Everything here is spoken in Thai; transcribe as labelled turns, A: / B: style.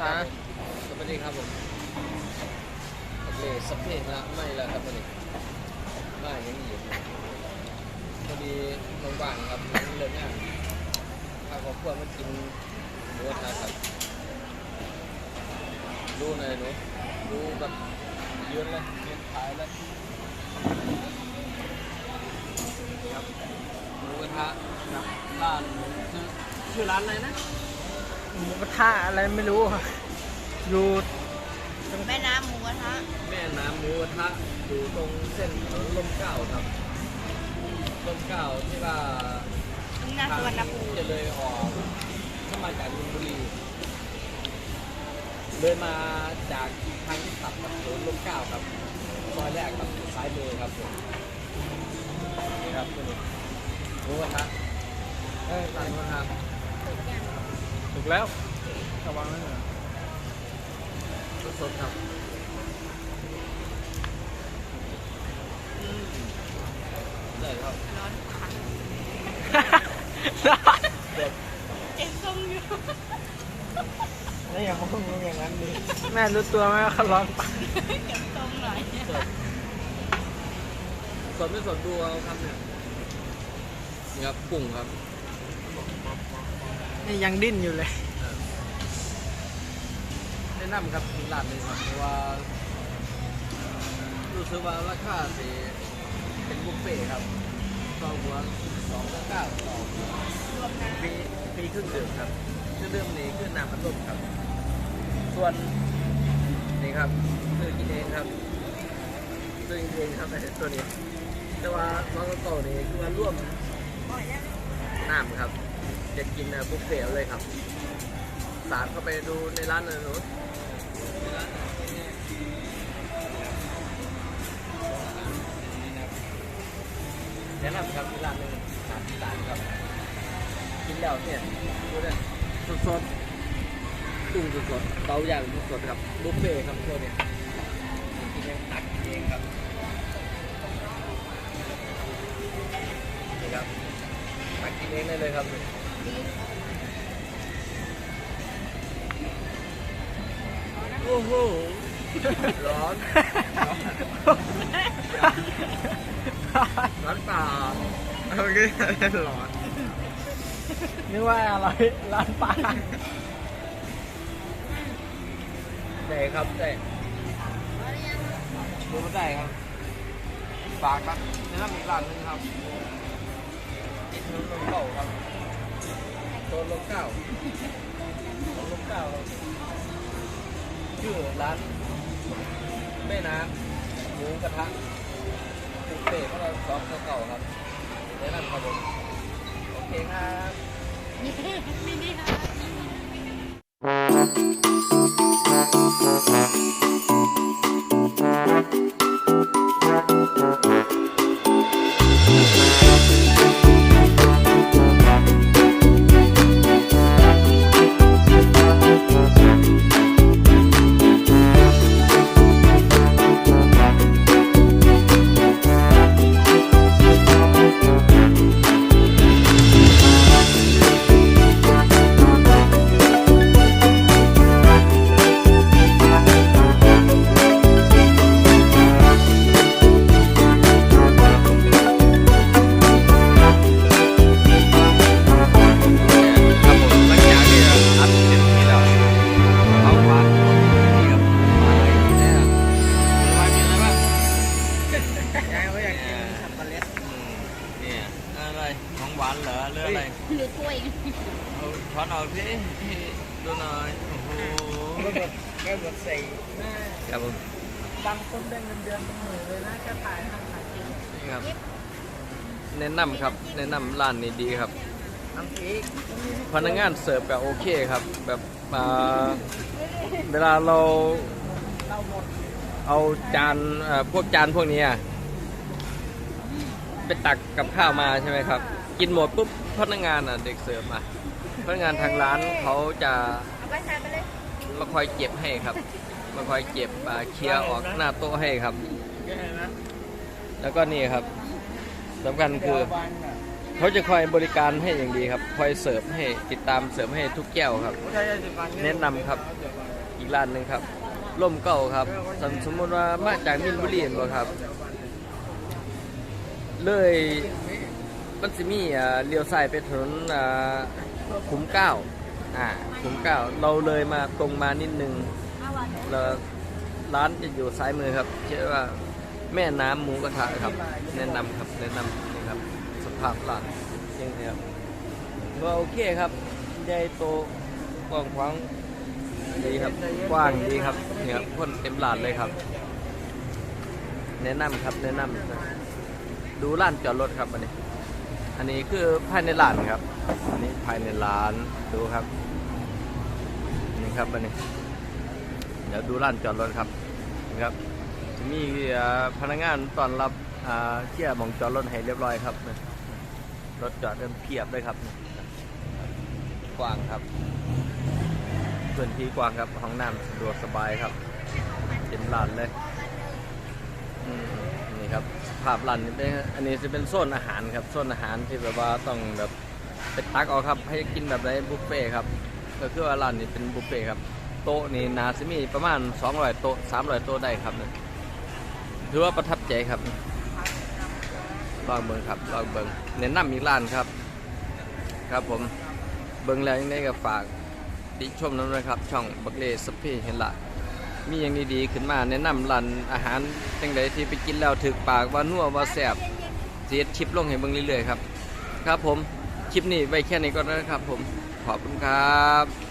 A: ตาสวัสดีครับผมโอเคสักเพลงละไม่ละครับวันนี้ไม่ยังหยิบพอดีว่างๆครับเลิกงานพาครอบครัวมากินหมูกระทะครับรู้หน่อยหนูรู้แบบยืนเลยยืนขายเลยครับหมูกระทะครับร้านชื่อชื่อร้านอะไรนะ
B: หมูกระทะอะไรไม่รู้อะอยู่
C: แม่น้ำหมูกระทะ
A: แม่น้ำหมูกระทะอยู่ตรงเส้นถนนลมเกล้าครับลมเกล้าที่ว่า
C: นี่นาสุวรรณภูมิ
A: จะเลยออกเข้ามาจากมินบุรีเลยมาจากทางที่ตัดกับถนนลมเกล้าครับซอยแรกครับซ้ายมือครับผมนี่ครับตัวนี้หมูกระทะเอ้ยร้านหมูกระทะ
B: ถูกแล้วระวังนะเหรอ
A: สดๆครับอืมได้ครับ
C: ร้อนขัน
A: เด็ด
C: เจ็บทรงอยู่
B: แล้วอย่าพูดอย่างนั้นดิแม่รู้ตัวไหมว่าเขาร้อนปาก
C: เจ็บทรงหน่อย
A: สดสดไม่สดดูเอาครับเนี่ยนี่ครับกุ้งครับ
B: นี่ยังดิ้นอยู่เลย
A: แนะนำครับร้านนี้ครับเพราะว่า รู้สึกว่าราคาสิเป็นบุฟเฟ่ครับสองหัวสองเก้าสอง
C: รวมนะ
A: ฟรีฟรีเครื่องดื่มครับเครื่องดื่มนี้คือน้ำมันลมครับ ส่วนนี่ครับซื้อกินเองครับซื้อกินเองครับไอ้ตัวนี้ แต่ว่าน้องโตนี่คือว่าร่วมน้ำครับ จะกินนะบุฟเฟ่ต์เลยครับ สามเข้าไปดูในร้านเลยหนูในร้านแนะนำครับที่ร้านหนึงหาที่ร้านครับ กินแล้วเนี่ยดูเนี่ยสดๆตุ้งสดๆเตาย่างสดๆครับบุฟเฟ่ต์ครับตัวเนี้ย โห ร้อนร้อนเปล่า
B: โอเคร้อนนึกว่าอะไรร้านปลา
A: ได้ครับได้ดูไม่ได้ครับฝากครับแนะนำอีร้านหนึงครับที่ถนนลมเก่าครับโซนลมเก้าถนนลมเก้าครับ ชื่อร้านแม่น้ำหมูกระทะบุฟเฟ่ต์ของเราสองเก่าๆครับแนะนำครับผมโอเคครับ
C: มินิฮาร์ท
A: ครับ พี่ดูหน่อยโอ้โห
B: แก็แบบใส่
A: ครับผม
B: บางคนได้เงินเดือนเป็นหมื่นเลยนะก็ขายทำขายกิน
A: นี่ครับ แนะนำครับ แนะนำร้านนี้ดีครับ
B: น้ำพริก
A: พนักงานเสิร์ฟก็โอเคครับ แบบเวลาเรา
B: เอา
A: จานพวกจานพวกนี้อะไปตักกับข้าวมาใช่ไหมครับ กินหมดปุ๊บพนักงานอะเด็กเสิร์ฟอะ พนักงานทางร้านเขาจะ
C: ไมา
A: คอยเก็บให้ครับ มาคอยเก็บอ่าเคลียร์ออกหน้าโต๊ะให้ครับ
B: แล้
A: วก็นี่ครับสำคัญคือเขาจะคอยบริการให้อย่างดีครับ คอยเสิร์ฟให้ติดตามเสิร์ฟให้ทุกแก้วครับ แนะนำครับ
B: อี
A: กร้านหนึ่งครับร่มเก่าครับ สมมติว่ามาจากมินบุรีเห็นบ่ครับ เลยมันจะมีอ่าเลี้ยวซ้ายไปถนน ขุมเก้าอ่าขุมเก้าเราเลยมาตรงมานิดนึงแล้วร้านจะอยู่ซ้ายมือครับชื่อว่าแม่น้ำหมูกระทะครับ แนะนำครับแนะนำนี่ครับสภาพร้านยังไงครับก็โอเคครับใหญ่โตกว้างขวางดีครับกว้างดีครับนี่ครับคนเต็มร้านเลยครับ แนะนำครับแนะนำดูร้านจอดรถครับอันนี้ อันนี้คือภายในร้านครับ อันนี้ภายในร้านดูครับ นี่ครับอันนี้ เดี๋ยวดูร้านจอดรถครับนี่ครับจะมีพนักงานต้อนรับเคลียมองจอดรถให้เรียบร้อยครับ รถจอดเริ่มเพียบเลยครับ กว้างครับพื้นที่กว้างครับห้องน้ำสะดวกสบายครับเต็มร้านเลยนี่ครับ ภาพรันนี่เป็นอันนี้จะเป็นโซนอาหารครับโซนอาหารที่แบบว่าต้องแบบไปตักเอาครับ ให้กินแบบไรบุฟเฟ่ครับก็คือว่าร้านนี้เป็นบุฟเฟ่ครับโต๊ะนี่นาซิมีประมาณ200โต๊ะ300โต๊ะได้ครับถือว่าประทับใจครับลองเบิ่งครับลองเบิ่งแนะนำอีกร้านครับ ครับผมเบิ่งแล้วยังไงก็ฝากติชมน้ำนะครับ ช่องบักเลสเปเห็นละ มีอย่างดีๆขึ้นมาแนะนำร้านอาหารจังไดที่ไปกินแล้วถึกปากว่านัวว่าแสบเสียชิปลงให้เบิ่งเรื่อยๆครับ ครับผมคลิปนี้ไว้แค่นี้ก่อนนะครับผมขอบคุณครับ